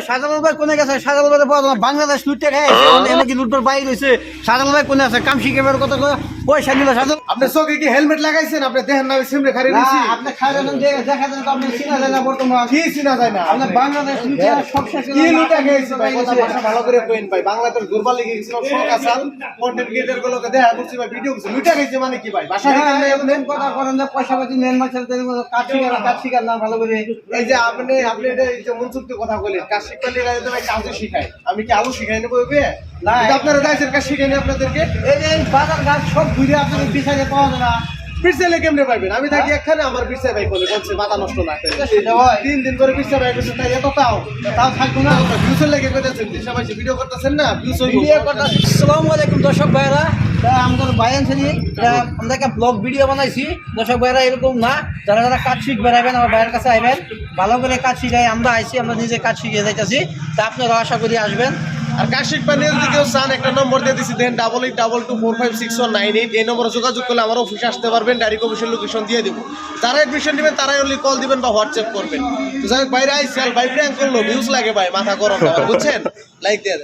শাহজালাল ভাই কোনে গেছে শাহজালাল ভাই। বাংলাদেশ লুটে খায় এনে কি লুটবার বাইরে রয়েছে ভাই কোনে আছে? কাম শিখে বের কথা পয়সা নিল শাহজালাল আপনি চোখে কি হেলমেট লাগাইছেন? আপনি দেখেন না সিমরে খারি না, দিছি আপনি খাবেন না, দেখে- যায় আপনি চিনা যায় না বর্তমান। কি চিনা যায় না? আপনি বাংলাদেশ সব শেষ কি লুটা গেছে ভাই কথা ভাষা ভালো করে কইন ভাই। বাংলাদেশ দুর্বল লেগে গেছিল আসাল কন্টেন্ট ক্রিয়েটর গুলোকে দেখা করছি ভাই ভিডিও করছি। লুটা গেছে মানে কি ভাই? ভাষা হ্যাঁ, শিখেন না এমন আপনি? কথা করেন যে পয়সা পাতি নেন মাছের তেল মতো কাজ শিখার কাজ শিখার না ভালো করে। এই যে আপনি আপনি এটা এই যে মনসুক্তি কথা বলেন কাজ ভাই কাজও শিখাই আমি কি আলু শিখাই নেব আপনারা কাজ শিখাই নি আপনাদেরকে। এই বাজার সব ঘুরে আপনাদের বিচারে পাওয়া যায় না। পিরসাইলে কেমনে পাইবেন আমি থাকি একখানে আমার পিরসাই ভাই বলে বলছে মাথা নষ্ট না হয়। তিন দিন করে পিরসাই ভাই করছে তাই এত তাও তাও থাকব না। ভিউসের লেগে দিশা ভাই ভিডিও করতেছেন না ভিউস ভিডিও করতে আসসালামু আলাইকুম দর্শক ভাইরা আমাদের বায়ান আমরা একটা ব্লগ ভিডিও বানাইছি। দর্শক ভাইরা এরকম না যারা যারা কাজ শিখ বেড়াবেন আমার ভাইয়ের কাছে আইবেন। ভালো করে কাজ শিখাই আমরা আইছি আমরা নিজে কাজ শিখে যাইতেছি। তা আপনারা আশা করি আসবেন। আর কাশিক পানির যদি সান একটা নম্বর দিয়ে দিছি, দেন double eight double two four five six one nine eight এই নম্বরে যোগাযোগ করলে আমার অফিসে আসতে পারবেন ডাইরেক্ট অফিসের লোকেশন দিয়ে দেবো। যারা অ্যাডমিশন নেবেন, তারাই অনলি কল দিবেন বা হোয়াটসঅ্যাপ করবেন। তো যাই হোক, বাইরে আইসাল ভাই প্র্যাঙ্ক করল ভিউজ লাগে ভাই, মাথা গরম বুঝছেন? লাইক দিয়ে।